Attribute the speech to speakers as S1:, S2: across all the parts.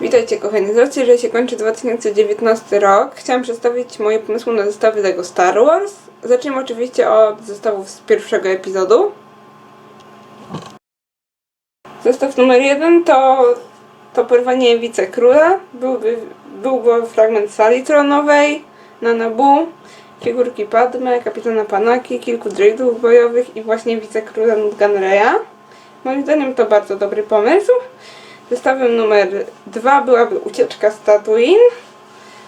S1: Witajcie kochani, z racji, że się kończy 2019 rok, chciałam przedstawić moje pomysły na zestawy LEGO Star Wars. Zacznijmy oczywiście od zestawów z pierwszego epizodu. Zestaw numer jeden to, to porwanie wicekróla. Byłby, byłby fragment sali tronowej na Nabu, figurki Padme, kapitana Panaki, kilku droidów bojowych i właśnie wicekróla Nutganreya. Moim zdaniem to bardzo dobry pomysł. Zestawem numer dwa byłaby ucieczka z Tatooine.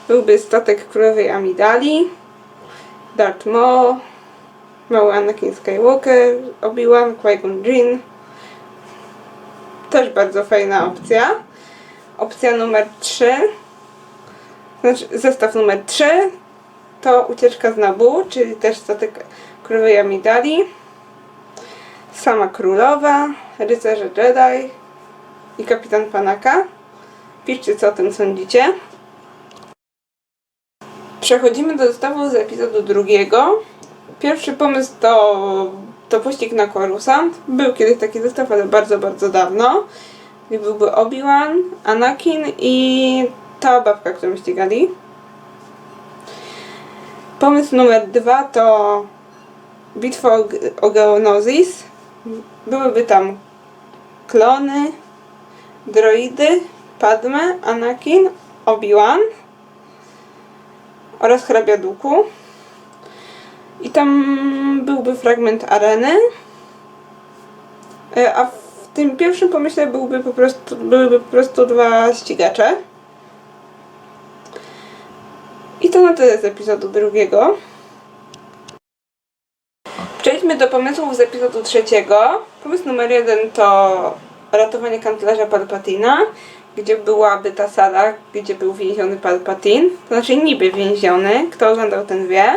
S1: Byłby statek królowej Amidali, Darth Maul, mały Anakin Skywalker, Obi-Wan, Qui-Gon Jinn. Też bardzo fajna opcja. Opcja numer 3, znaczy zestaw numer 3 to ucieczka z Nabu, czyli też statek królowej Amidali, sama królowa, rycerze Jedi, i kapitan Panaka. Piszcie, co o tym sądzicie. Przechodzimy do zestawu z epizodu drugiego. Pierwszy pomysł to, to pościg na Coruscant. Był kiedyś taki zestaw, ale bardzo, bardzo dawno. Gdzie byłby Obi-Wan, Anakin i ta babka, którą ścigali. Pomysł numer dwa to bitwa o, Geonosis. Byłyby tam klony, droidy, Padme, Anakin, Obi-Wan oraz hrabia Duku. I tam byłby fragment areny. E, A w tym pierwszym pomyśle byłby po prostu, byłyby po prostu dwa ścigacze. I to na tyle z epizodu drugiego. Przejdźmy do pomysłów z epizodu trzeciego. Pomysł numer jeden to ratowanie kanclerza Palpatina, gdzie byłaby ta sala, gdzie był więziony Palpatin. Znaczy niby więziony, kto oglądał ten wie.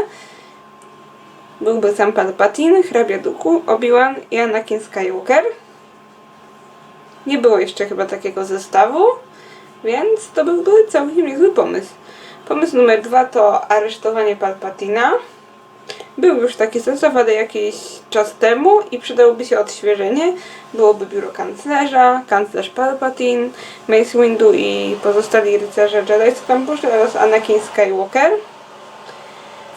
S1: Byłby sam Palpatin, hrabia Duku, Obi-Wan i Anakin Skywalker. Nie było jeszcze chyba takiego zestawu, więc to byłby całkiem niezły pomysł. Pomysł numer dwa to aresztowanie Palpatina. Był już taki ale jakiś czas temu i przydałoby się odświeżenie. Byłoby biuro kanclerza, kanclerz Palpatine, Mace Windu i pozostali rycerze Jedi, poszli, oraz Anakin Skywalker.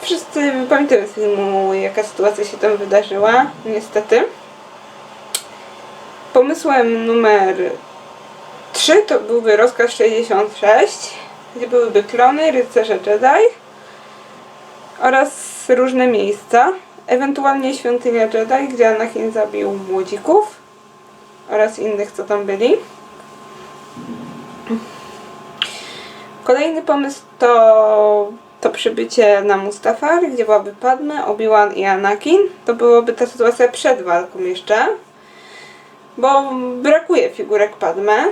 S1: Wszyscy pamiętamy z filmu, jaka sytuacja się tam wydarzyła, niestety. Pomysłem numer 3 to byłby rozkaz 66, gdzie byłyby klony, rycerze Jedi oraz różne miejsca, ewentualnie świątynia Jedi, gdzie Anakin zabił młodzików oraz innych, co tam byli. Kolejny pomysł to, to przybycie na Mustafar, gdzie byłaby Padme, Obi-Wan i Anakin. To byłoby ta sytuacja przed walką jeszcze, bo brakuje figurek Padme.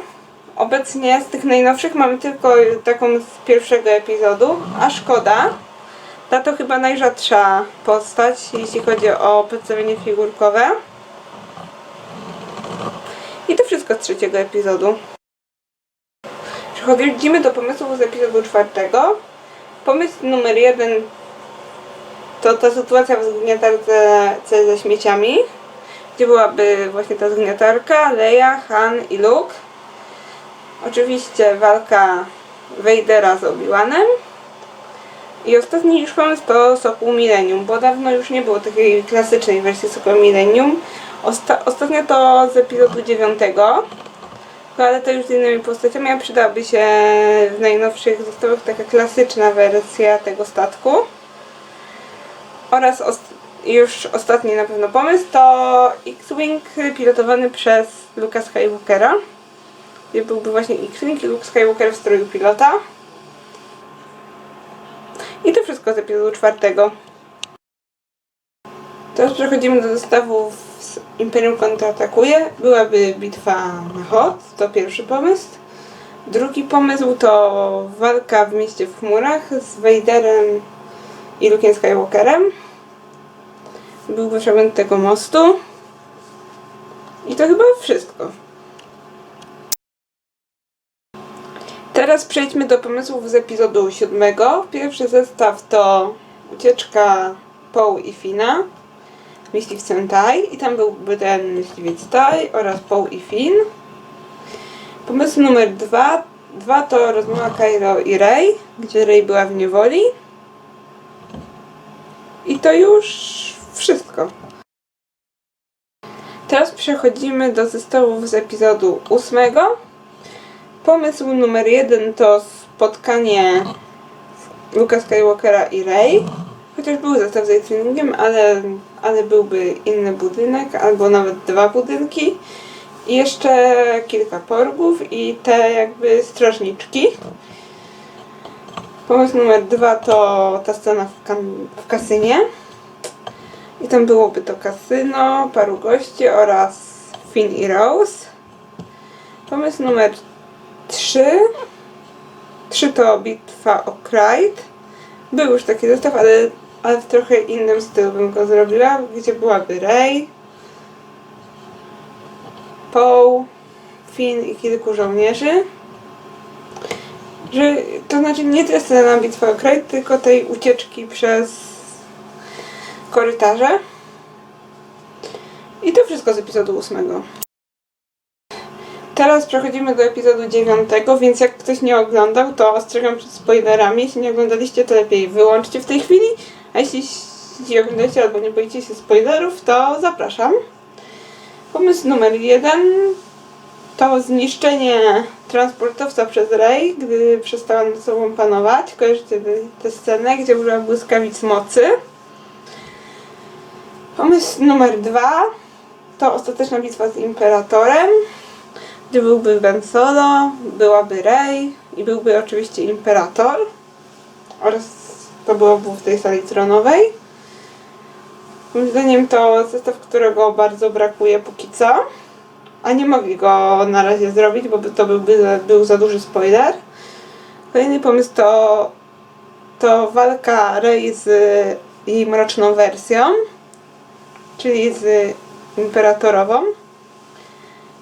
S1: Obecnie z tych najnowszych mamy tylko taką z pierwszego epizodu, a szkoda, ta to chyba najrzadsza postać, jeśli chodzi o przedstawienie figurkowe. I to wszystko z trzeciego epizodu. Przechodzimy do pomysłów z epizodu czwartego. Pomysł numer jeden to ta sytuacja w zgniatarce ze śmieciami, gdzie byłaby właśnie ta zgniatarka, Leia, Han i Luke. Oczywiście walka Vadera z Obi-Wanem. I ostatni już pomysł to Sokół Millennium, bo dawno już nie było takiej klasycznej wersji Sokół Millennium. Osta ostatnio to z epizodu 9, ale to już z innymi postaciami, a przydałaby się w najnowszych zestawach taka klasyczna wersja tego statku. Oraz os już ostatni na pewno pomysł to X-Wing pilotowany przez Luka Skywalkera. Gdzie byłby właśnie X-Wing i Luke Skywalker w stroju pilota. Wszystko z epizodu czwartego. Teraz przechodzimy do zestawów z Imperium kontratakuje. Byłaby bitwa na Hoth, to pierwszy pomysł. Drugi pomysł to walka w mieście w chmurach z Vaderem i Luke'em Skywalkerem. Byłby fragment tego mostu. I to chyba wszystko. Teraz przejdźmy do pomysłów z epizodu siódmego. Pierwszy zestaw to ucieczka Poe i Fina myśliwcem Tai i tam byłby ten myśliwiec Tai oraz Poe i Finn. Pomysł numer dwa dwa to rozmowa Kylo i Rey, gdzie Rey była w niewoli. I to już wszystko. Teraz przechodzimy do zestawów z epizodu ósmego. Pomysł numer jeden to spotkanie Luka Skywalkera i Rey. Chociaż był zestaw z Eightwingiem, ale, ale byłby inny budynek, albo nawet dwa budynki. I jeszcze kilka porgów i te jakby strażniczki. Pomysł numer dwa to ta scena w, kan- w kasynie. I tam byłoby to kasyno, paru gości oraz Finn i Rose. Pomysł numer trzy. Trzy to bitwa o Clyde. Był już taki zestaw, ale, ale w trochę innym stylu bym go zrobiła, gdzie byłaby Rey, Poe, Finn i kilku żołnierzy. Że, to znaczy nie tyle scena bitwy o Clyde, tylko tej ucieczki przez korytarze. I to wszystko z epizodu ósmego. Teraz przechodzimy do epizodu dziewiątego, więc jak ktoś nie oglądał, to ostrzegam przed spoilerami. Jeśli nie oglądaliście, to lepiej wyłączcie w tej chwili. A jeśli, jeśli oglądacie albo nie boicie się spoilerów, to zapraszam. Pomysł numer jeden to zniszczenie transportowca przez Rey, gdy przestała nad sobą panować. Kojarzycie tę scenę, gdzie użyła błyskawic mocy. Pomysł numer dwa to ostateczna bitwa z Imperatorem, gdzie byłby Ben Solo, byłaby Rey i byłby oczywiście Imperator oraz to byłoby w tej sali tronowej. Moim zdaniem to zestaw, którego bardzo brakuje póki co, a nie mogli go na razie zrobić, bo to byłby, był za duży spoiler. Kolejny pomysł to, to walka Rey z jej mroczną wersją czyli z imperatorową.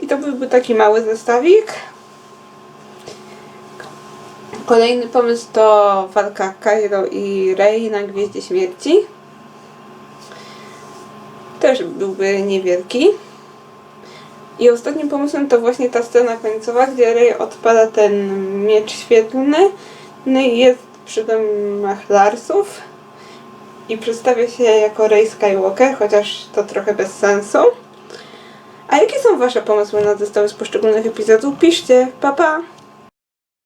S1: I to byłby taki mały zestawik. Kolejny pomysł to walka Kylo i Rey na Gwieździe Śmierci. Też byłby niewielki. I ostatnim pomysłem to właśnie ta scena końcowa, gdzie Rey odpada ten miecz świetlny no i jest przy domach Larsów i przedstawia się jako Rey Skywalker, chociaż to trochę bez sensu. A jakie są Wasze pomysły na zestawy z poszczególnych epizodów? Piszcie, pa pa!